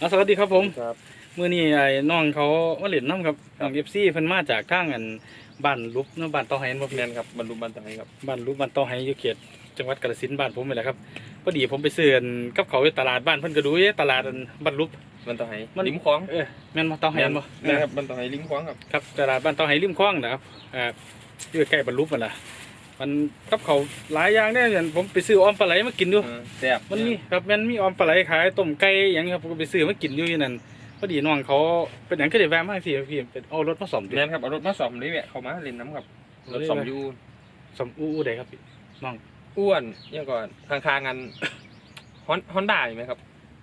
อะสวัสดีครับผมครับมื้อนี้ไอ้น้องเขามาเล่นน้ำครับน้อง FC เพิ่นมาจากทางอันบ้านลุบเนาะบ้านเตาไห้บ่พี่แมนครับบรรลุบรรทัยครับบ้านลุบบ้านเตาไห้อยู่เขตจังหวัดกาฬสินธุ์บ้านผมนี่แหละครับพอดีผมไปซื้ออันกับเขาวอยู่ตลาดบ้านเพิ่นก็ดูอยู่ตลาดอันบ้านลุบ บรรทัยมันริมคลองเออแม่นบ่เตาไห้บ่แมนครับบรรทัยริมคลองครับ ครับตลาดบ้านเตาไห้ริมคลองนะครับอ่าอยู่ใกล้บ้านลุบนั่นล่ะ มันกับเขาวหลายอย่างเนี่ยอย่างผมไปซื้อออมปลาไหลมากินอยู่เออแซ่บมันมีครับแมันมีออมปลาไหลขายต้มไก่อย่างเงี้ยครับผมก็ไปซื้อมากินอยู่ที่นั่นพอดีน้องเขาเป็นอย่างก็ได้แวะมาสิพี่เป็นเอารถมาส่อมดิแมนครับเอารถมาสอมนี่แหละเขามาเล่นน้ำครับรถสอมอยูส่อมอู้อู้ใดครับพี่น้องอ้วนเนี่ยก่อนข้างๆกันฮอนฮอนด้าไหมครับ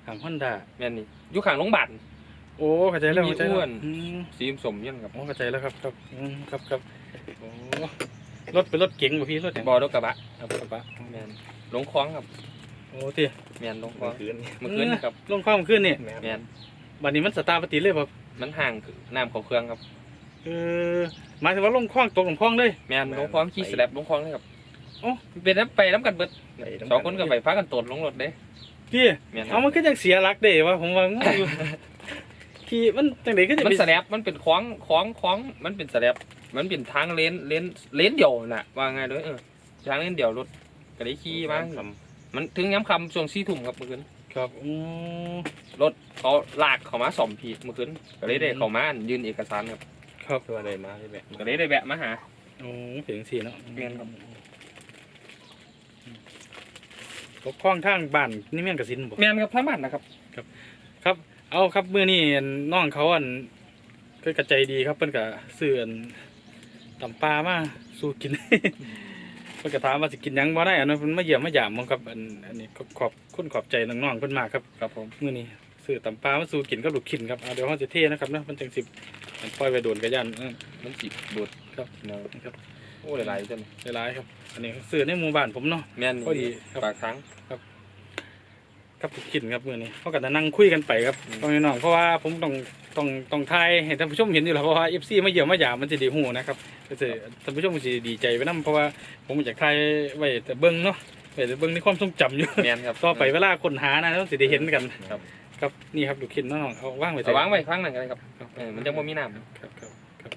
ทางฮอนด้าแมนนี่อยู่ข้างโรงพยาบาล โอ้เข้าใจแล้วมีเข้าใจอ้แล้ววน อืมสีสมยันครับ โอ้เข้าใจแล้วครับครับอืมครับครับโอ้ รถเป็นรถเก๋งป่ะพี่รถอย่างบอรถกระบะครับกระบะแมนลงคลองครับโอ้ที่แมนลงคลองคืนเมื่อคืนนี่ครับลงความขึ้นนี่แม่แมนบัดนี้มันสตาร์ทปฏิเลยป่ะมันห่างคือน้ำเขาเครื่องครับเออหมายถึงว่าลงคลองตกลงคลองเลยแมนลงคลองขี่สแลบลงคลองเลยครับโอ้เป็นน้ำไปน้ำกันเบิดสองคนก็ไปพักกันตดลงรถเด้พี่แมนคเอารับมันก็ยังเสียหลักเด้วะผมว่างงอยู่ที่มันจังไดก็จะมันไปสแลบมันเป็นคล้องคล้องคล้องมันเป็นสแลบ มันเป็นทางเลนเลนเลนเดียวน่ะว่าไงเลยเออทางเลนเดียวรถก็ได้ขี่มามันถึงย้ำคำช่วงสี่ทุ่มครับเมื่อคืนครับอืมรถเขาลากเขามาสอมพีเมื่อคืนก็เลยได้เขามายืนเอกสารครับครับตัวอะไรมาใช่ไหมก็เลยได้แวะมาหาโอ้เสียงสีเนาะแม่นครับตกคล้องทางบ้านนี่แม่นกระสินบ่แมนครับทั้งบ้านนะครับ ครับเอาครับมื้อนี้น้องเขาอันก็กระใจดีครับเพิ่นก็ซื้ออัน ตำปลามาสู้กิน เพิ่นก็ถามว่าสิกินหยังบ่ได้อันนั้นเพิ่นมาเยี่ยมมาหยามผมครับอันอันนี้ก็ขอบคุณขอบใจน้องๆเพิ่นมากครับครับผมมื้อนี้ซื้อตำปลามาสู้กินกับลูกขินครับเอาเดี๋ยวเฮาจะเทนะครับเนาะมันจังสิมันปล่อยไว้โดนกระยันเออมันจีบโดดครับเนาะครับโอ้หลายๆจังหลายๆครับ อันนี้ซื้อในหมู่บ้านผมเนาะ แมนพอดีครับ ปากทั้งครับ ผมกินครับมื้อนี้เขาก็จะนั่งคุยกันไปครับอืมตรงนี้น้องเพราะว่าผมต้องต้องต้องทายให้ท่านผู้ชมเห็นอยู่แล้วเพราะว่า FC มาเยี่ยมมาหยามมันจะดีหูนะครับก็จะท่านผู้ชมก็สิดีใจไปนํเพราะว่าผมอยากทายไว้แต่เบิ่งเนาะไว้แต่เบิ่งในความทรงจำอยู่แมนครับต่อไปเวลาคนหานะต้องสิได้เห็นกันครับ ครับนี่ครับลูกขินน้องๆเอาวางไว้เอาวางไว้ข้างนั้นก็ได้ครับครับเออมันจะบ่มีน้ำครับครับครับ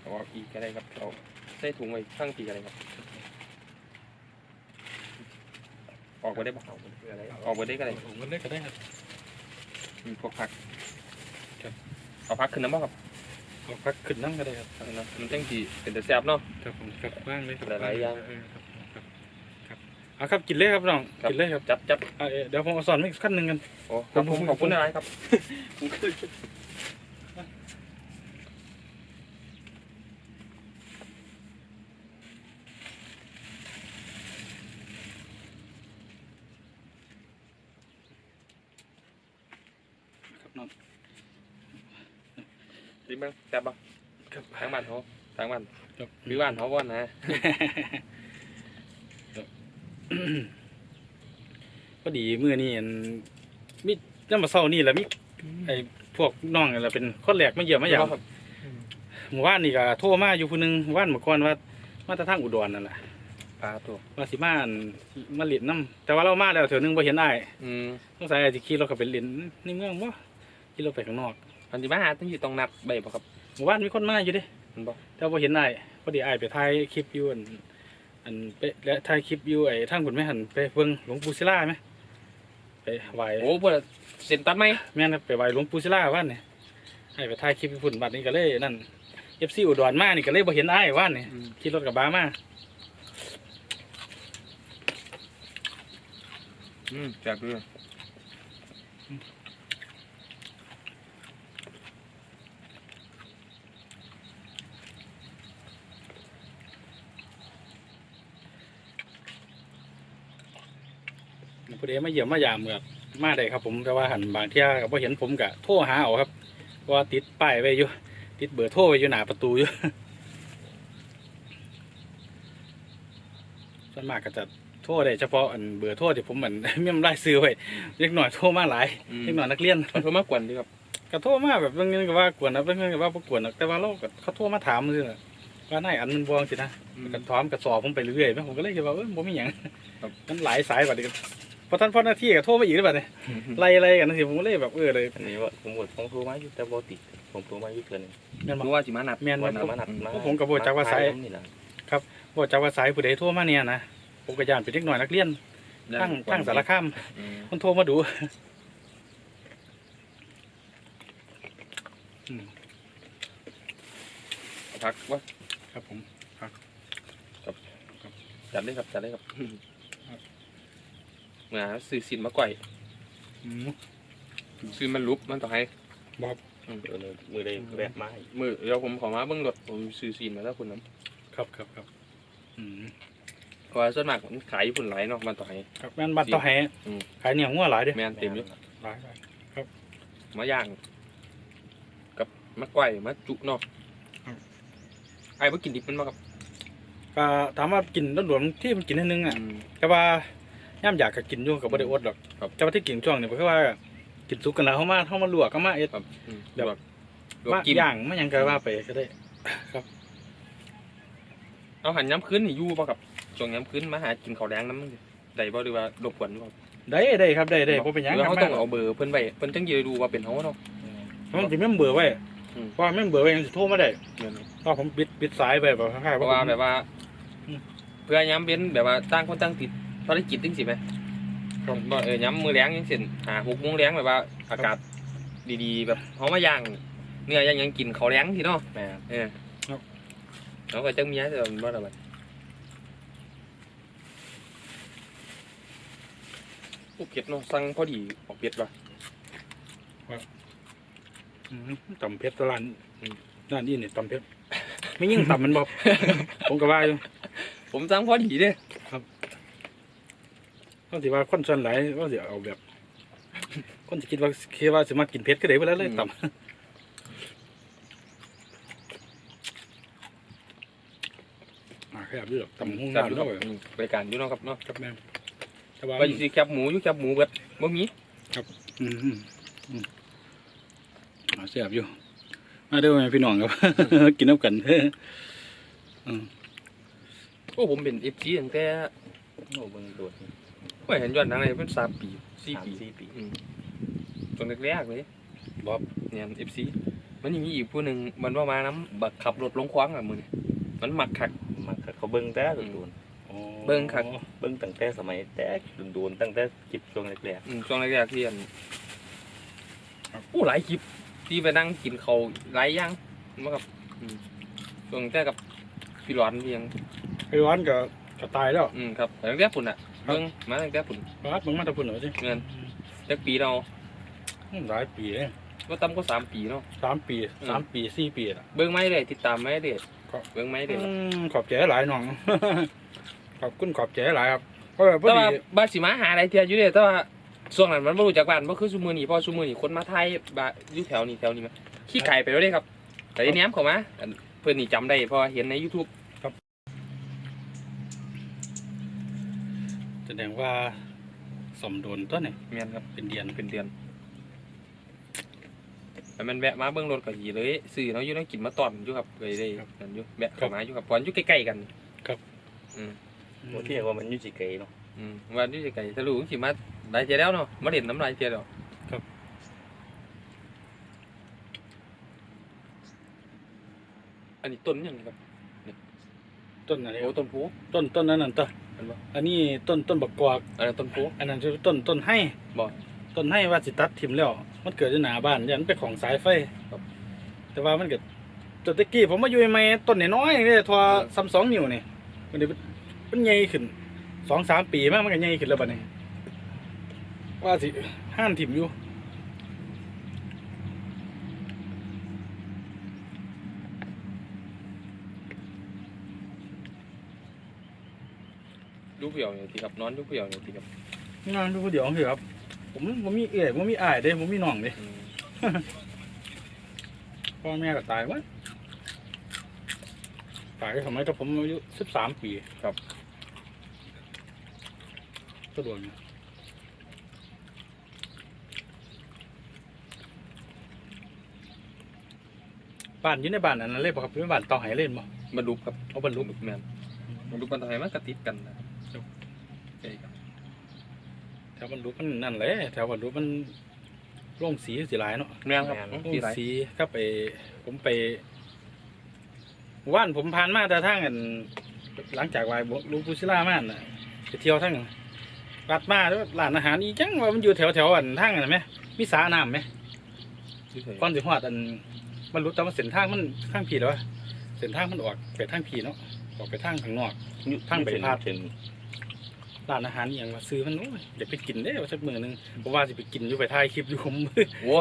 เอาออกอีกก็ได้ครับเอาใส่ถุงไว้ข้างปีก็ได้ครับ ออกไปได้บ่เอาไปได้ออกไปได้ก็ได้ผมก็ได้ก็ได้ครับมีพวกผักครับเอาผักขึ้นน้ำบ่ครับเอาพักขึ้นน้ำก็ได้ครับเอาเนาะมันจังสีเป็นแต่แซ่บเนาะครับผมครับว่างเลยครับหลายๆอย่างเครับครับครับเอาครับกินเลยครับน้องครับกินเลยครับจับจับอะเอ่อเดี๋ยวผมเอาสอนอีกขั้นหนึ่งกันโอ้ครับผมผมขอบคุณอะไรครับครับน้อง ดีมั้งแซ่บบ่ ครับ ทางบ้านเขาทางบ้าน ครับ หรือบ้านเขาก่อนนะ พอดีมื้อนี้อันมิน้ำมาเศร้านี่แหละมิไอ้พวกน้องนี่แหละเป็นคนแรกมาเยี่ยมมาหยามครับ หมู่บ้านนี่ก็โทรมาอยู่ผู้หนึงหมู่บ้านเมื่อก่อนว่า มาแตะทางอุดรนั่นแหละปลาตัว ว่าสิมาอั่นมาเล่นน้ำแต่ว่าเรามาแล้วเถื่อนึงบ่เห็นอ้ายอืมสงสัยอาจจะขี่รถเข้าไปเล่นในเมืองบ่ขี่รถไปข้างนอก อันที่มาหาต้องอยู่ตรงนับใบบ่ครับ หมู่บ้านมีคนมาอยู่เด้มันบ่ แต่ว่าบ่เห็นอ้ายพ อดีอ้ายไปถ่ายคลิปอยู่อันอันไปและถ่ายคลิปอยู่ไอ้ทางบุญแม่หันไปเบิ่งหลวงปู่ศิลาไหมไปไหว้โอ้พวกเส้นตัดไหมแม่นครับไปไหว้หลวงปู่ศิลาว่านนี่อ้ายไปถ่ายคลิปอยู่พุ่นบัดนี้ก็เลยนั่น FC อุดรมานี่ก็เลยบ่เห็นอ้ายว่านนี่ขี่รถกระบะมาอืมแซ่บด้วย ผู้ใดมาเยี่ยมมายามกับมาได้ครับผมแต่ว่าหันบางเที่ยก็บ่เห็นผมก็โทรหาเอาครับเพราะว่าติดป้ายไว้อยู่ ติดเบอร์โทรไว้อยู่หน้าประตูอยู่ส่วนมากก็จะโทรได้เฉพาะอันเบอร์โทรที่ผมเหมือนเมียมไล่ซื้อไว้เล็กหน่อยโทรมาหลายอืมเล็กหน่อยนักเรียนมันโทรมากวนดีครับก็โทรมาแบบเรื่องนึงก็ว่ากวนนะเรื่องนึงก็ว่าบ่กวนนะแต่ว่าเราก็เขาโทรมาถามซื่อน่ะว่านายอันมันบวงสินะอืมก็ถามก็สอบผมไปเรื่อยๆแม่ผมก็เลยคิดว่าเออบ่มีหยังครับมันหลายสายกว่านี้ก็ พอท่านพอหน้าที่ก็โทรมาอีกแล้วบัดนี้ไล่ไล่กันนะสิผมก็เลยแบบเออเลยอันนี้ว่าผมกดผมโทรมาอยู่แต่บ่ติดผมโทรมาอยู่เทื่อนึงแม่นบ่ รู้ว่าสิมานัดแม่นวับ่นนั้นมานัดมาผมก็บ่จักว่าสาย นี่ล่ะบ่จักว่าสายผู้ใดโทรมาเนี่ยนะผมก็ย่านเป็นเด็กน้อยนักเรียนทั้งทั้งสารคามอืมมันโทรมาดูอืมพักว่าครับผม จัดเลยครับจัดเลยครับ มาซื้อสินมาก่อยอืมซื้อมันลุบมันต่อให้บอกเออเลยมือได้แวะมาให้มือเดี๋ยวผมขอมาเบิ้งรถผมซื้อสินมาแล้วคุณน้ำครับครับครับอืมเพราะว่าส่วนมากมันขายญี่ปุ่นหลายเนาะมันต่อให้ ครับแม่นบัตรต่อแห่อืม ขายเนี่ยงัวหลายเด้แม่นเต็มอยู่หลายหลายมาย่าง กับมาก่อยมาจุเนาะไอ้เมื่อกินดิบมันมากับก็ถามว่ากินรวมๆที่มันกินนิดนึงอะ อืมแต่ว่า ย่ำอยากก็กินอยู่กับบ่ได้อดหรอกครับ แต่ว่าที่กินช่วงนี้เพราะว่ากินสุกกันแล้วเฮามาเฮามาลวกก็มาเอ็ด ครับอืมแบบ ลวกลวกมากินย่างมาหยังก็ว่าไปก็ได้เอาหันย้ำคืนนี่อยู่ป่ะกับช่วงย้ำคืนมาหากินข้าวแดงน้ำมันสิได้บ่หรือว่ารบกวนบ่ได้ได้ครับได้ได้บ่เป็นหยังหรือครัเขาบต้องเอาเบอร์เพิ่นไว้เพิ่นจังยืดูว่าเป็นเฮาเนาะ มันสิแม่นเบอร์ไว้อืม เพราะว่าแม่นเบอร์ไว้ยังสิโทรมาได้เงินเพราะผมปิดปิดสายไปแบบคล้ายๆเพราะว่าผม แบบว่า อืม เพื่อย้ำเป็นแบบว่าต่างคนต่างติด ภารกิจจังสิไหมบ่เออย้ำมือแรงจังซี่หาหกโมงแรงแบบว่าอากาศดีๆแบบเฮามาย่างเนื้อย่างหยังกินข้าวแรงสิเนาะแม่เออเราก็จังเมียแต่ว่ามันบ่ได้บัดโอ้เผ็ดเนาะสั่งพอดีออกเผ็ดว่ะอืมตำเพชรตะลานอืมนั่นนี่นี่ตำเพชรไม่ยิ่งตำมันบ่ผมก็ว่าอยู่ผมสั่งพอดีเด้ เขาสิว่าคนส่วนหลายว่าสิเอาแบบ คนสิคิดว่าคิดว่าสิมากินเผ็ดก็ได้เวลาเลยตำอ่าแค่บอยู่หรอกตำหุ้งจัน้ำอยู่แล้เนาะวอืมรายการอยู่เนาะครับเนาะครับแม่นแต่ว่าว่าสิแคบหมูอยู่แคบหมูเบิดบ่มีอืมอืมอืมอ่าแซ่บอยู่มาเด้อแม่พี่น้องครับ กินน้ำกันอืม โอ้ผมเป็น FC ตั้งแต่โอ้เบิ่งโดด โอ้ยเห็นย้อนหนังเลยเป็นสามปีสี่สามปีสี่ปีอืมตอนแรกๆเลยบ๊อบเนี่ย FC มันยังมีอีกผู้หนึ่งมันว่ามาน้ำบักขับรถลงคว้างอะมือนี่มันหมักคักมันก็เขาเบิ่งแต่โดนอ๋อเบิ่งคักๆเบิ่งตั้งแต่สมัยแต่โดนๆตั้งแต่คลิปช่วงแรกอืมช่วงแรกๆที่อันโอ้หลายคลิปที่ไปนั่งกินเขาวหลายอย่างมากับอืมช่วงแต่กับพี่หลอนเพียงไอ้ร้อนก็ก็ตายแล้ว อืมครับตั้งแต่ปุ่นอะ เบิ่งมาตั้งแต่ปุ่นรักมึงมาแตะพุ่นเหรอสิเงินจักปีเราอืมหลายปีเลยก็ต่ำก็สามปีเนาะ สามปีอืม สามปีสี่ปีละเบิ่งไม่ได้ติดตามไม่ได้ครับ เบิ่งไม่ได้อืมขอบใจหลายน้อง ขอบคุณขอบใจหลายครับเพราะว่าพอแต่ดีว่าบาสิมาหาอะไรเทียอยู่เด้แต่ว่าช่วงนั้นมันบ่รู้จักบ้านบ่คือซุมื้อนี้เพราะซุมื้อนี้คนมาไทยบาอยู่แถวนี้แถวนี้มาขี้ไก่ไปแล้วเด้ครับ แต่ทีนี้เข้ามาอันเพิ่นนี่จำได้เพราะว่าเห็นใน YouTube แส ดงว่าสมโดนต้นเนี่ยแม่นครับเป็นเดียนเป็นเดือนแต่มันแวะมาเบิ่งรถก็ยีเลยซื้อเนาะอยู่เนาะกินมาตอนอยู่ครับเลยได้นั่นอยู่แวะเข้ามาอยู่ครับเพราะอยู่ใกล้ๆกันอืมๆบ่เที่ยงว่ามันอยู่สิไกลเนาะอืมวันอยู่ใกล้ๆถ้ารู้สิมาได้เทียแล้วเนาะมาเล่นน้ำลายเทียแล้วอันนี้ต้นหยังครับต้นอะไรโอ้ต้นโพต้นต้นนั้นนั่นต้น อันบ่อันนี้ต้นต้นบักกวากอันนั้นต้นโพอันนั้นคือต้นต้นให้บ่ ต้นให้ว่าสิตัดทิมแล้ว มันเกิดอยู่หน้าบ้านยันเป็นของสายไฟครับ แต่ว่ามันเกิดตัวตะกี้ผมมาอยู่ใหม่ต้นน้อยๆนี่ทอซ้ำสองนิ้วนี่มันเดี๋ยวมันใหญ่ขึ้นสองสามปีมากมันก็ใหญ่ขึ้นแล้วบัดนี้ ว่าสิห้านถิ่มอยู่ ลูกเหี่ยวเนี่ยทีครับนอนลูกเหี่ยวเนี่ยทีครับงานดูคนเดียวคือครับ ผมผมมีเอ๋ผมมีอ้ายเด้ผมมีน้องเด้อืมพ่อแม่ก็ตายวะตายสมัยตอนผมอายุสิบสามปีครับสะดวกอยู่บ้านอยู่ในบ้านอันนั้นเลยป่ะครับเป็นบ้านเต่อไหเล่นบ่บรรลุครับเอาบรรลุแม่นบรรลุปันไทยมันก็ติดกันนะใช่ครับ แถวบรรลุมันนั่นแหละแถวบรรลุมันโล่งสีสีหลายเนาะแม่นครับโล่สีงไรสีครับไป ผมไปว่านผมผ่านมาแต่ทางอันหลังจากไหวหลุงปูศิลามาน่ะไปเที่ยวทั้งรัดมาแล้วร้านอาหารอีจังว่ามันอยู่แถวแถวๆอันทางอันนั้นไหมมีสระน้ำไหม ก่อนสิฮอดอันมันรู้แต่ว่าเส้นทางมันข้างผีแล้ววะเส้นทางมันออกไปทางผีเนาะออกไปทางข้างนอก ทางไปพาดเป็น ร้านอาหารอหย่างว่าซื้อมันโอ้ยอยากไปกินได้ว่าสักมื้อหนึงเพราะว่าสิไปกินอยู่ไปถ่ายคลิปอยู่ผมโอ้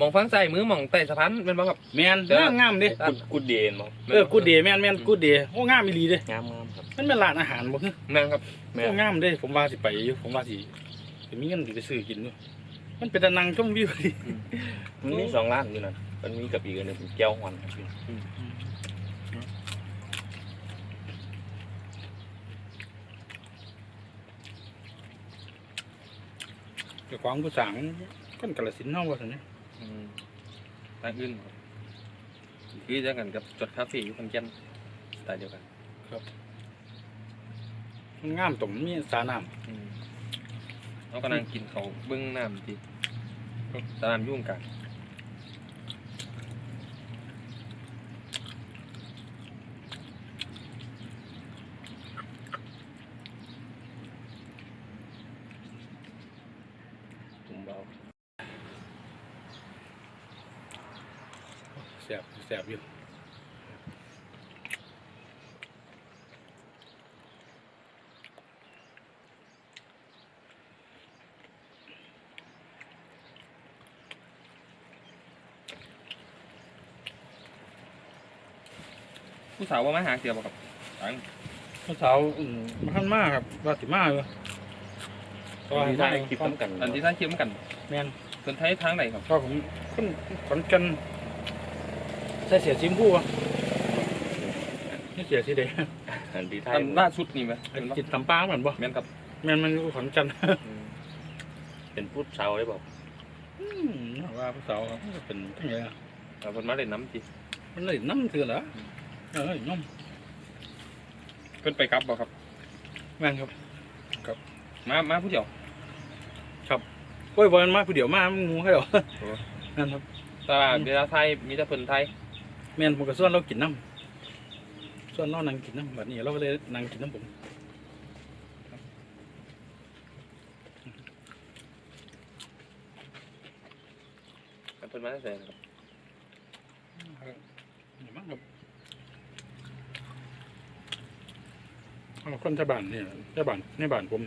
มองฟังใส่มือมองใต้สะพานแม่นบ่ครับ แม่นเด้อ งามๆเด้กุดกุดเดนบ่เออกูเดแม่นแม่นกูเดโอ้งามอีหลีเด้งามงามครับมันเป็นร้านอาหารบ่คือแม่นครับแม่โอ้งามเด้ผมว่าสิไปอยู่ผมว่าสิสิมีเงินสิไปซื้อกินอยู่มันเป็นตะนังชมวิวดิมันมีสองร้านอยู่นั่นมันมีกับอีกอันหนึงเป็นแก้วฮอนครับ เจ้าของผู้สั่งคนกาฬสินธุ์เฮาว่าซั่นนี่อืมทางอื่นครับคือจะกันกับจดคาเฟ่อยู่คนแก่นสไตล์เดียวกันมันงามตรงมีสระน้ำอืมเรากำลังกินเขาวเบื้องน้ำทีสนามยุ่งกัน ผมเบา แซ่บแซ่บอยู่ผู้สาวว่ามาหาเสียบ่ครับตังผู้สาวอืมมาทันมากครับว่าสิมาอยู่ตอนนี้ได้คลิปน้ำกัน อันที่ท่านเชื่อมกัน แม่นคนไทยทางไหนครับ ก็ผมคนขอนกัน ใส่เสียซิมพูอะนี่เสียสีแดงอันที่ไทอัยนล่าสุดนี่ไหมไอ้จิตตำปลาเหมือนบ่แม่นครับแม่นมันอยู่ขอนกันเป็นพูดเชาได้บอกอืมว่าผู้สาวครับมันก็เป็นยังไงอะเอาคนมาเล่นน้ำจีมันเลยน้ำเถื่อนเหรอเออน้เพิ่นไปกลับบ่ครับำแม่นครับ มามาผู้เดียวโอ้ยบอลมาผู้เดียวมามันงูให้หรอโอ้นั่นครับแต่ว่าเวลาไทยมีแต่เพิ่นไทย แม่นผมก็ส่วนเรากินน้ำส่วนเรานั่งกินน้ำแบบนี้เราก็เลยนั่งกินน้ำผมเพิ่นมาได้ใส่ครับนี่มั้งครับเอาคนชาวบ้านเนี่ยชาวบ้านในบ้านผม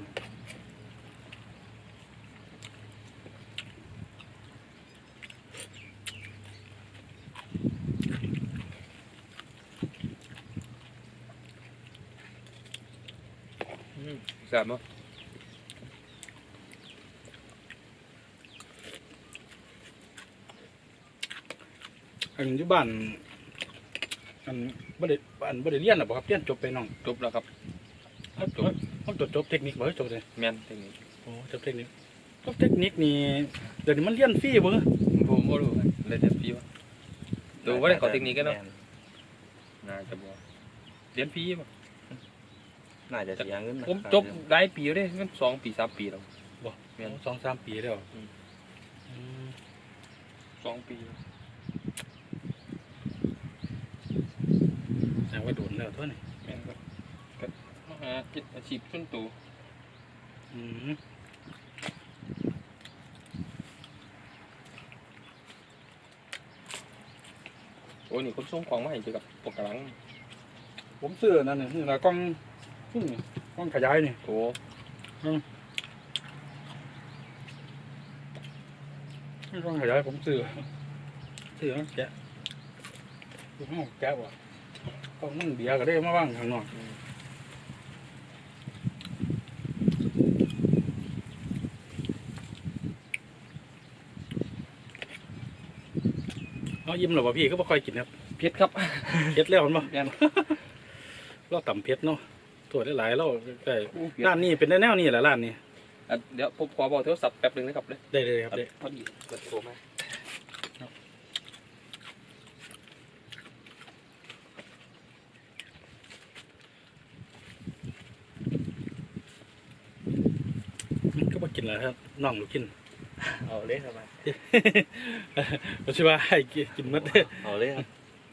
แซ่บบ่อันอยู่บ้านอันบ่ได้อันบ่ได้เรียนหรอบ่ครับเรียนจบไปน้องจบแล้วครับเขาจบเขาจบจบเทคนิคบ่จบเลยแม่นเทคนิคโอ้จบเทคนิคจบเทคนิคนี่เดี๋ยวนี้มันเรียนฟรีบ่ผมบ่รู้ครับเลยเรียนฟรีวะดูว่าได้ขอเทคนิคกันเนาะแม่น่าจะบ่เรียนฟรีบ่ น่าจะเสียเงินนะผมจบหลายปีแล้วเด้มันสองปีสามปีแล้วบ่แม่นสองสามปีแล้วอืมอืมสองปีแสดงว่าโดนแล้วเท่านี้แม่นครับก็มาหาเฮ็ดอาชีพส่วนตัวอืมโอ้นี่คนส่งของมาให้เกี่ยวกับปกกระลัง ผมซื้อนั่นนี่นี่ละกล้อง นี่กล้องขยายนี่ โอ้กล้องขยายผมซื้อซื้อมาแกะซื้อมาแกะว่ะกล้องมันเบียร์ก็ได้มาว่างข้างนอกเอายิ้มหรอวะพี่ก็บ่ค่อยกินครับ เพชรครับ เผ็ดแล้วมันบ่ แม่น เราต่ำเผ็ดเนาะ ตัวได้หลายๆเราใกล้อู้เพชรร้านนี้เป็นแนวนี้แหละร้านนี้อะเดี๋ยวผมขอบอกโทรศัพท์แป๊บหนึงนะครับเลยได้เลยครับได้พอดีเปิดโทรมาก็บ่กินแล้วฮะน้องลูกกิน เอาเลยครับก็ชื่อว่าให้กินหมดเด้อเอาเลยครับ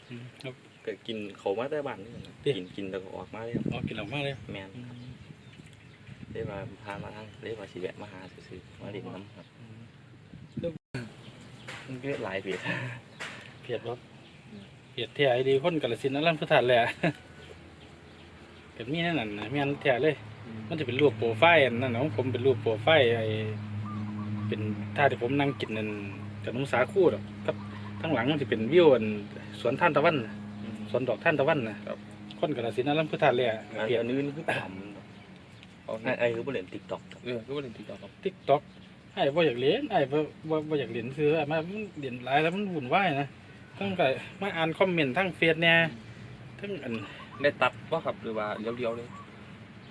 อืมครับ ก็กินเขามาแต่บ้านนี่ครับติกินกินแล้วก็ออกมาเลยครับเอากินออกมาเลยแมนอืมได้มาพามาทางได้มาสิแวะมาหาซื้อๆมาเล่นน้ำครับมันก็หลายเปียเพียดบ่เพียดแท้ไอ้ดีคนกาฬสินธุ์นั่นลั่นพุทธันแหละก็มีนั่นน่ะนะมีอันแท้เลย มันจะเป็นรูปโปรไฟล์อันนั่นนะของผมเป็นรูปโปรไฟล์ไอ้เป็นท่าที่ผมนั่งกินนั่นกับน้องสาคู่ดอกครับทั้งหลังมันจะเป็นวิวอันสวนท่านตะวันน่ะ สวนดอกท่านตะวันนะครับ คนกาฬสินธุ์นั่นลั่นพุทธันแหละอันเปลี่ยนอันนี้คือต่เอาำไอ้ไอ้คือบ่เล่นติ๊กต็อกครับเออก็บ่เล่นติ๊กต็อกครับทิกตอกไอ้บ่อยากเล่นไอ้บ่บ่บ่อยากเล่นซื้อไอ้มามันเล่นหลายแล้วมันวุ่นวายนะทั้งก็มาอ่านคอมเมนต์ทั้งเฟซเนี่ยทั้งอันได้ตัดบ่ครับหรือว่าเลี้ยวๆเลย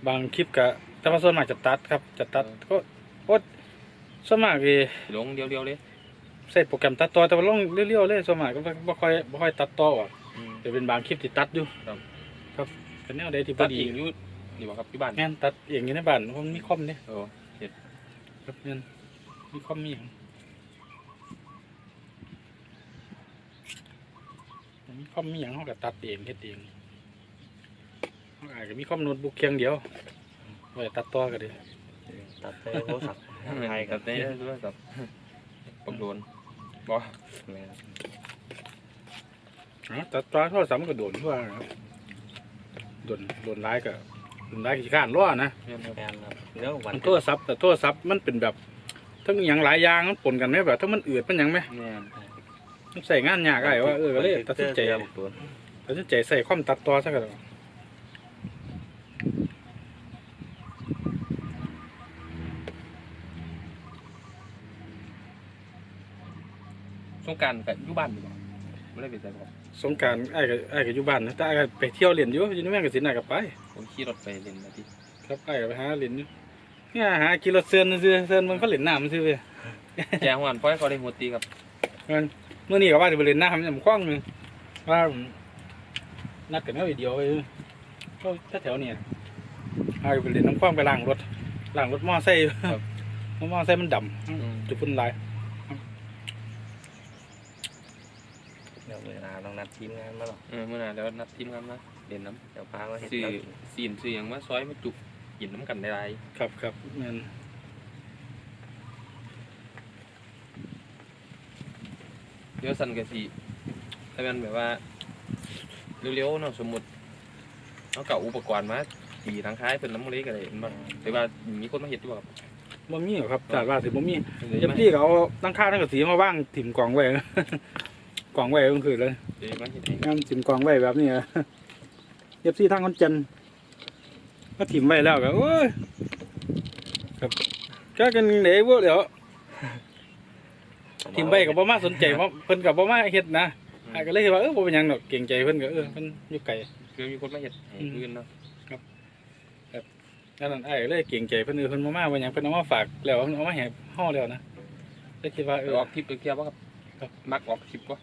บางคลิปก็แต่ว่าส่วนมากจะตัดครับ จะตัดก็ก็ส่วนมากคือลงเลี้ยวๆเลยใช้โปรแกรมตัดต่อแต่ว่าลงเรียวๆเลยส่วนมากก็บ่บ่ค่อยบ่ค่อยตัดต่อออกอืม จะเป็นบางคลิปที่ตัดอยู่ครับ ครับก็แนวใดที่บ่ตัดดีเองอยู่นี่บ่ครับที่บ้านแม่นตัดเองอยู่ในบ้านผมมีคอมนี่โอ้ครับแม่นมีคอมมีหยังมีคอมมีหยังเฮาก็ตัดเองเฮ็ดเองเฮาอาจจะมีคอมโน้ตบุ๊กเคียงเดียวไว้ตัดต่อก็ได้ตัดไปโทรศัพท์ไทยคตัรัดบได้ด้วยครับปักโดนบ่แม่นอ๋อ ตัดต่อโทรศัพท์มันก็โดนทั่วนะครับโดนโดนหลายก็โดนหลายขี้ข้านล้อนะแม่นครับแม่นครับแล้ววันมันโทรศัพท์แต่โทรศัพท์มันเป็นแบบทั้งอหย่างหลายอย่างมันปนกันไหมแบบทั้งมันอืดมันหยังไหมแม่นมันใส่งานยากไอ้ว่าเออก็เลยตัดสินใจเจอตัวตัดสินใจใส่ความตัดต่อซะกันสงกรารกับอยู่บ้านดีบ่ ไม่ได้ไปใส่บ่สงกรารไอ้ก็ไอ้ก็อยู่บ้านนะแต่ไอ้ก็ไปเที่ยวเล่นอยู่อยู่ในแม่งกสินไอ้ก็ไป ผมขี่รถไปเล่นมาที่ครับไอ้ก็ไปหาเล่นอยู่เนี่ยหากิโลเซนซื้อเซนมันเขาเล่นน้ำซื้อเว้ยแจ้งวันเพราะให้เขาได้หัวตีครับมันเมื่อนี้ก็ว่าจะไปเล่นน้ำมันคว้างเลยว่านัดกันเอาไว้เดียวไปก็แถวๆเนี่ยไอ้ไปเล่นน้ำคว้างไปล้างรถล้างรถมอไซค์มอไซค์มันดำ จุดฝุ่นหลาย เดี๋ยวเวลาต้องนัดทีมงานมาหรอกเออเมื่อไหร่แล้วนัดทีมกันมาเล่นน้เดี๋ยวพามาเห็นำซื้อเรากินซีนซื้อหยังมาซอยมาจุกกินน้ำกันได้ไรครับครับแม่นเดี๋ยวสันกะสีถ้ามันแบบว่าเร็วๆเนาะสมมุติเอาเก่าอุปกรณ์มาตีทางคล้ายเป็นน้ำมันเล็กอะไรเห็นบ่แต่ว่ามีคนมาเห็นด้วยครับบ่มีหรอกครับจาดว่าสิบ่มีเดี๋ยวเจ้ามาที่ก็เอาตั้งค่าตั้งกระสีมาว่างถิ่มกล่องไว้ กล่องไว้ก็คือเลยเดี๋ยวมาเห็นเองงานถิ่มกล่องไว้แบบนี้เจ้าที่ทางคนจันทน์ก็ถิ่มไว้แล้วก็โอ้ยครับก็กันเดี๋ยวเดี๋ยวถิ่มไว้ก็บ่มาสนใจเพราะเพิ่นก็บ่มาเฮ็ดนะอ้ายก็เลยว่าเออบ่เป็นหยังดอกเกรงใจเพิ่นก็เออเพิ่นอยู่ไกลคือมีคนมาเห็นให้คุยกันเนาะนั่นนั่นอ้ายก็เลยเกรงใจเพิ่นเออเพิ่นบ่มาว่าหยังเพิ่นเอามาฝากแล้วเอามาให้เฮาแล้วนะเลยคิดว่าเอเอออออกทริปไปเที่ยวป่ะครับครับมักออกทริปป่ะ